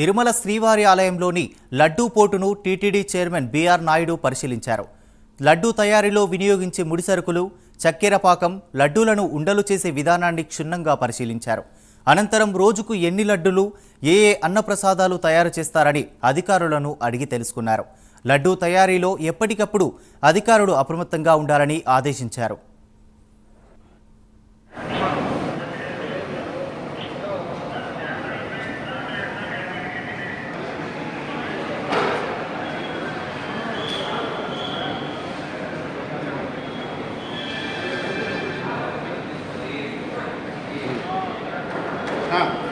తిరుమల శ్రీవారి ఆలయంలోని లడ్డూ పోటును టీటీడీ చైర్మన్ బీఆర్ నాయుడు పరిశీలించారు. లడ్డూ తయారీలో వినియోగించే ముడిసరుకులు చక్కెర పాకం లడ్డూలను ఉండలు చేసే విధానాన్ని క్షుణ్ణంగా పరిశీలించారు. అనంతరం రోజుకు ఎన్ని లడ్డూలు ఏ ఏ అన్నప్రసాదాలు తయారు చేస్తారని అధికారులను అడిగి తెలుసుకున్నారు. లడ్డూ తయారీలో ఎప్పటికప్పుడు అధికారులు అప్రమత్తంగా ఉండాలని ఆదేశించారు. Ah.